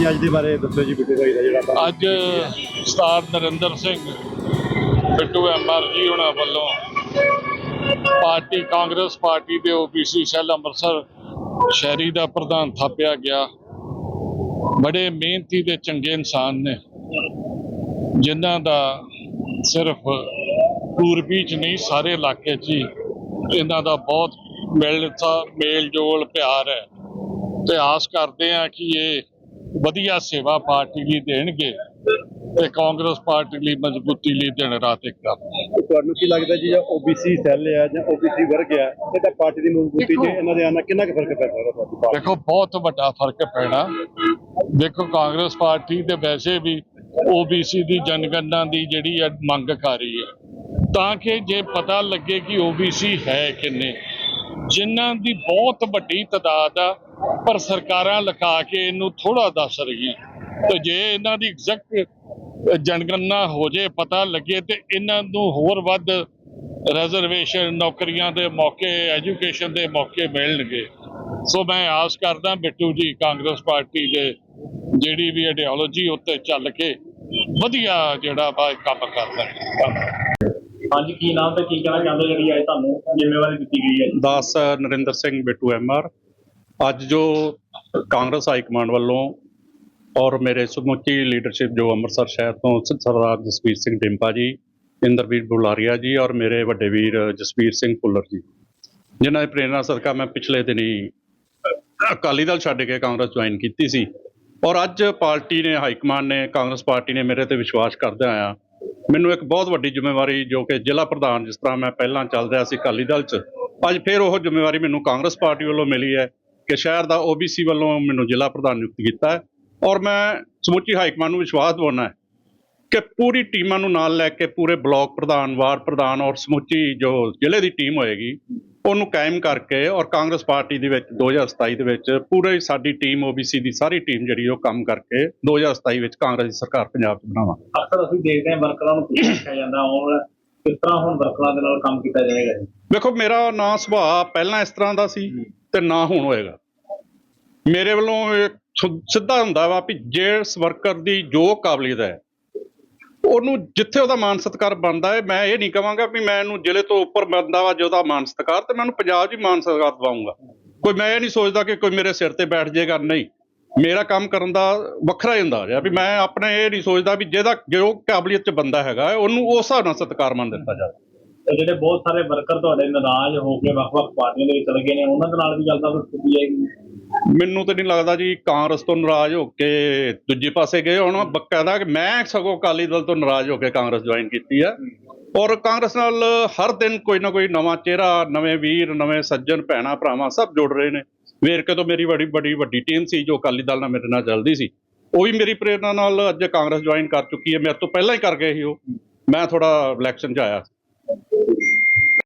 ਅੱਜ ਦੇ ਬਾਰੇ ਦੱਸੋ ਜੀ, ਬਿੱਟੂ ਭਾਈ ਦਾ ਜਿਹੜਾ ਆਪਾਂ- ਅੱਜ ਸਟਾਰ ਨਰਿੰਦਰ ਸਿੰਘ, ਬਿੱਟੂ ਐਮਆਰ ਜੀ ਉਹਨਾਂ ਵੱਲੋਂ ਪਾਰਟੀ, ਕਾਂਗਰਸ ਪਾਰਟੀ ਦੇ ਓਬੀਸੀ ਸੈੱਲ ਅੰਮ੍ਰਿਤਸਰ ਸ਼ਹਿਰੀ ਦਾ ਪ੍ਰਧਾਨ ਥਾਪਿਆ ਗਿਆ। ਬੜੇ ਮਿਹਨਤੀ ਤੇ ਚੰਗੇ ਇਨਸਾਨ ਨੇ, ਜਿਨ੍ਹਾਂ ਦਾ ਸਿਰਫ ਪੂਰਬੀ ਚ ਨਹੀਂ, ਸਾਰੇ ਇਲਾਕੇ 'ਚ ਹੀ ਇਹਨਾਂ ਦਾ ਬਹੁਤ ਮਿਲਤਾ ਮੇਲ ਜੋਲ ਪਿਆਰ ਹੈ। ਤੇ ਆਸ ਕਰਦੇ ਆ ਕਿ ਇਹ ਵਧੀਆ ਸੇਵਾ ਪਾਰਟੀ ਲਈ ਦੇਣਗੇ ਤੇ ਕਾਂਗਰਸ ਪਾਰਟੀ ਲਈ ਮਜ਼ਬੂਤੀ ਲਈ ਦਿਨ ਰਾਤ ਇੱਕ ਕਰਨ ਤੁਹਾਨੂੰ ਕੀ ਲੱਗਦਾ ਜੀ ਜਾਂ ਓਬੀਸੀ ਸੈੱਲ ਆ ਜਾਂ ਓਬੀਸੀ ਵਰਗ ਆ ਇਹਦਾ ਪਾਰਟੀ ਦੀ ਮਜ਼ਬੂਤੀ ਚ ਇਹਨਾਂ ਦੇ ਆਣਾ ਕਿੰਨਾ ਕੁ ਫ਼ਰਕ ਪੈ ਸਕਦਾ ਦੇਖੋ ਬਹੁਤ ਵੱਡਾ ਫ਼ਰਕ ਪੈਣਾ। ਦੇਖੋ ਕਾਂਗਰਸ ਪਾਰਟੀ ਤੇ ਵੈਸੇ ਵੀ ਓਬੀਸੀ ਦੀ ਜਨਗਣਨਾ ਦੀ ਜਿਹੜੀ ਹੈ ਮੰਗ ਕਰ ਰਹੀ ਹੈ। ਤਾਂ ਕਿ ਜੇ ਪਤਾ ਲੱਗੇ ਕਿ ਓਬੀਸੀ ਹੈ ਕਿੰਨੇ ਜਿਨ੍ਹਾਂ ਦੀ ਬਹੁਤ ਵੱਡੀ ਤਾਦਾਦ ਆ, ਪਰ ਸਰਕਾਰਾਂ ਲਿਖਾ ਕੇ ਇਹਨੂੰ ਥੋੜਾ ਦੱਸ ਰਹੀਆਂ। ਤੇ ਜੇ ਇਹਨਾਂ ਦੀ ਐਗਜ਼ੈਕਟ ਜਨਗਣਨਾ ਹੋ ਜੇ, ਪਤਾ ਲੱਗੇ ਤੇ ਇਹਨਾਂ ਨੂੰ ਹੋਰ ਵੱਧ ਰਿਜ਼ਰਵੇਸ਼ਨ ਨੌਕਰੀਆਂ ਦੇ ਮੌਕੇ ਐਜੂਕੇਸ਼ਨ ਦੇ ਮੌਕੇ ਮਿਲਣਗੇ। ਸੋ ਮੈਂ ਆਸ ਕਰਦਾ ਬਿੱਟੂ ਜੀ, ਕਾਂਗਰਸ ਪਾਰਟੀ ਦੇ ਜਿਹੜੀ ਵੀ ਆਈਡੀਓਲੋਜੀ ਉੱਤੇ ਚੱਲ ਕੇ ਵਧੀਆ ਜਿਹੜਾ ਵਾ ਇਹ ਕੰਮ ਕਰਦਾ ਹਾਂਜੀ, ਕੀ ਨਾਮ ਤੇ ਕੀ ਕਹਿਣਾ ਚਾਹੁੰਦੇ ਜਿਹੜੀ ਅੱਜ ਤੁਹਾਨੂੰ ਜ਼ਿੰਮੇਵਾਰੀ ਦਿੱਤੀ ਗਈ ਹੈ? ਦਾਸ ਨਰਿੰਦਰ ਸਿੰਘ ਬਿੱਟੂ ਐਮਆਰ ਅੱਜ ਜੋ ਕਾਂਗਰਸ ਹਾਈ ਕਮਾਂਡ ਵੱਲੋਂ ਔਰ ਮੇਰੇ ਸਮੁੱਚੀ ਲੀਡਰਸ਼ਿਪ ਜੋ ਅੰਮ੍ਰਿਤਸਰ ਸ਼ਹਿਰ ਤੋਂ ਸਰਦਾਰ ਜਸਵੀਰ ਸਿੰਘ ਡਿੰਪਾ ਜੀ, ਇੰਦਰਵੀਰ ਬੁਲਾਰੀਆ ਜੀ ਔਰ ਮੇਰੇ ਵੱਡੇ ਵੀਰ ਜਸਵੀਰ ਸਿੰਘ ਭੁੱਲਰ ਜੀ, ਜਿਨ੍ਹਾਂ ਦੀ ਪ੍ਰੇਰਣਾ ਸਦਕਾ ਮੈਂ ਪਿਛਲੇ ਦਿਨੀ ਅਕਾਲੀ ਦਲ ਛੱਡ ਕੇ ਕਾਂਗਰਸ ਜੁਆਇਨ ਕੀਤੀ ਸੀ। ਔਰ ਅੱਜ ਪਾਰਟੀ ਨੇ, ਹਾਈ ਕਮਾਂਡ ਨੇ, ਕਾਂਗਰਸ ਪਾਰਟੀ ਨੇ ਮੇਰੇ ਤੇ ਵਿਸ਼ਵਾਸ ਕਰਦਿਆਂ ਆਇਆ ਮੈਨੂੰ ਇੱਕ ਬਹੁਤ ਵੱਡੀ ਜ਼ਿੰਮੇਵਾਰੀ ਜੋ ਕਿ ਜ਼ਿਲ੍ਹਾ ਪ੍ਰਧਾਨ ਜਿਸ ਤਰ੍ਹਾਂ ਮੈਂ ਪਹਿਲਾਂ ਚੱਲ ਰਿਹਾ ਸੀ ਅਕਾਲੀ ਦਲ 'ਚ, ਅੱਜ ਫਿਰ ਉਹ ਜ਼ਿੰਮੇਵਾਰੀ ਮੈਨੂੰ ਕਾਂਗਰਸ ਪਾਰਟੀ ਵੱਲੋਂ ਮਿਲੀ ਹੈ ਕਿ ਸ਼ਹਿਰ ਦਾ ਓਬੀਸੀ ਵੱਲੋਂ ਮੈਨੂੰ ਜ਼ਿਲ੍ਹਾ ਪ੍ਰਧਾਨ ਨਿਯੁਕਤ ਕੀਤਾ ਹੈ। ਔਰ ਮੈਂ ਸਮੁੱਚੀ ਹਾਈਕਮਾਨ ਨੂੰ ਵਿਸ਼ਵਾਸ ਦਿਵਾਉਣਾ ਹੈ ਕਿ ਪੂਰੀ ਟੀਮਾਂ ਨੂੰ ਨਾਲ ਲੈ ਕੇ ਪੂਰੇ ਬਲਾਕ ਪ੍ਰਧਾਨ, ਵਾਰਡ ਪ੍ਰਧਾਨ ਔਰ ਸਮੁੱਚੀ ਜੋ ਜ਼ਿਲ੍ਹੇ ਦੀ ਟੀਮ ਹੋਏਗੀ ਉਹਨੂੰ ਕਾਇਮ ਕਰਕੇ ਔਰ ਕਾਂਗਰਸ ਪਾਰਟੀ ਦੇ ਵਿੱਚ 2027 ਦੇ ਵਿੱਚ ਪੂਰੀ ਸਾਡੀ ਟੀਮ ਓਬੀਸੀ ਦੀ ਸਾਰੀ ਟੀਮ ਜਿਹੜੀ ਉਹ ਕੰਮ ਕਰਕੇ 2027 ਵਿੱਚ ਕਾਂਗਰਸ ਦੀ ਸਰਕਾਰ ਪੰਜਾਬ 'ਚ ਬਣਾਵਾਂਗੇ। ਅਕਸਰ ਅਸੀਂ ਦੇਖਦੇ ਹਾਂ ਵਰਕਰਾਂ ਨੂੰ ਪੁੱਛਿਆ ਜਾਂਦਾ ਹੁਣ ਕਿਸ ਤਰ੍ਹਾਂ ਹੁਣ ਵਰਕਰਾਂ ਦੇ ਨਾਲ ਕੰਮ ਕੀਤਾ ਜਾਏਗਾ? ਜੀ ਵੇਖੋ ਮੇਰਾ ਨਾ ਸੁਭਾਅ ਪਹਿਲਾਂ ਇਸ ਤਰ੍ਹਾਂ ਦਾ ਸੀ ਤੇ ਨਾ ਹੁਣ ਹੋਏਗਾ। ਮੇਰੇ ਵੱਲੋਂ ਸਿੱਧਾ ਹੁੰਦਾ ਵਾ ਵੀ ਜਿਸ ਵਰਕਰ ਦੀ ਜੋ ਕਾਬਲੀਅਤ ਹੈ ਉਹਨੂੰ ਜਿੱਥੇ ਉਹਦਾ ਮਾਨ ਸਤਿਕਾਰ ਬਣਦਾ ਹੈ, ਮੈਂ ਇਹ ਨਹੀਂ ਕਹਾਂਗਾ ਵੀ ਮੈਂ ਇਹਨੂੰ ਜ਼ਿਲ੍ਹੇ ਤੋਂ ਉੱਪਰ ਬਣਦਾ ਵਾ ਜਿਹਦਾ ਮਾਨ ਸਤਿਕਾਰ, ਤੇ ਮੈਂ ਉਹਨੂੰ ਪੰਜਾਬ 'ਚ ਹੀ ਮਾਨ ਸਤਿਕਾਰ ਦਵਾਉਂਗਾ। ਕੋਈ ਮੈਂ ਇਹ ਨਹੀਂ ਸੋਚਦਾ ਕਿ ਕੋਈ ਮੇਰੇ ਸਿਰ ਤੇ ਬੈਠ ਜਾਏਗਾ, ਨਹੀਂ। ਮੇਰਾ ਕੰਮ ਕਰਨ ਦਾ ਵੱਖਰਾ ਹੀ ਹੁੰਦਾ ਰਿਹਾ ਵੀ ਮੈਂ ਆਪਣੇ ਇਹ ਨਹੀਂ ਸੋਚਦਾ ਵੀ ਜਿਹਦਾ ਜੋ ਕਾਬਲੀਅਤ 'ਚ ਬੰਦਾ ਹੈਗਾ, ਉਹਨੂੰ ਉਸ ਹਿਸਾਬ ਨਾਲ ਸਤਿਕਾਰ ਮੰਨ ਦਿੱਤਾ ਜਾਵੇ। ਤੇ ਜਿਹੜੇ ਬਹੁਤ ਸਾਰੇ ਵਰਕਰ ਤੁਹਾਡੇ ਨਾਰਾਜ਼ ਹੋ ਕੇ ਵੱਖ-ਵੱਖ ਪਾਰਟੀਆਂ ਦੇ ਵਿੱਚ ਚਲੇ ਗਏ ਨੇ, ਉਹਨਾਂ ਦੇ ਨਾਲ ਵੀ ਗੱਲਬਾਤ ਕੀਤੀ ਜਾਏਗੀ। ਮੈਨੂੰ ਤਾਂ ਨਹੀਂ ਲੱਗਦਾ ਜੀ ਕਾਂਗਰਸ ਤੋਂ ਨਾਰਾਜ਼ ਹੋ ਕੇ ਦੂਜੇ ਪਾਸੇ ਗਏ ਹੁਣ। ਬਕਾਇਦਾ ਮੈਂ ਸਗੋਂ ਅਕਾਲੀ ਦਲ ਤੋਂ ਨਾਰਾਜ਼ ਹੋ ਕੇ ਕਾਂਗਰਸ ਜੁਆਇਨ ਕੀਤੀ ਹੈ ਔਰ ਕਾਂਗਰਸ ਨਾਲ ਹਰ ਦਿਨ ਕੋਈ ਨਾ ਕੋਈ ਨਵਾਂ ਚਿਹਰਾ, ਨਵੇਂ ਵੀਰ, ਨਵੇਂ ਸੱਜਣ, ਭੈਣਾ, ਭਰਾਵਾਂ ਸਭ ਜੁੜ ਰਹੇ ਨੇ। ਵੇਰਕੇ ਤੋਂ ਮੇਰੀ ਬੜੀ ਬੜੀ ਵੱਡੀ ਟੀਮ ਸੀ ਜੋ ਅਕਾਲੀ ਦਲ ਨਾਲ ਮੇਰੇ ਨਾਲ ਚੱਲਦੀ ਸੀ। ਉਹ ਵੀ ਮੇਰੀ ਪ੍ਰੇਰਣਾ ਨਾਲ ਅੱਜ ਕਾਂਗਰਸ ਜੁਆਇਨ ਕਰ ਚੁੱਕੀ ਹੈ। ਮੇਰੇ ਤੋਂ ਪਹਿਲਾਂ ਹੀ ਕਰ ਗਏ ਸੀ ਉਹ। ਮੈਂ ਥੋੜਾ ਇਲੈਕਸ਼ਨ 'ਚ ਆਇਆ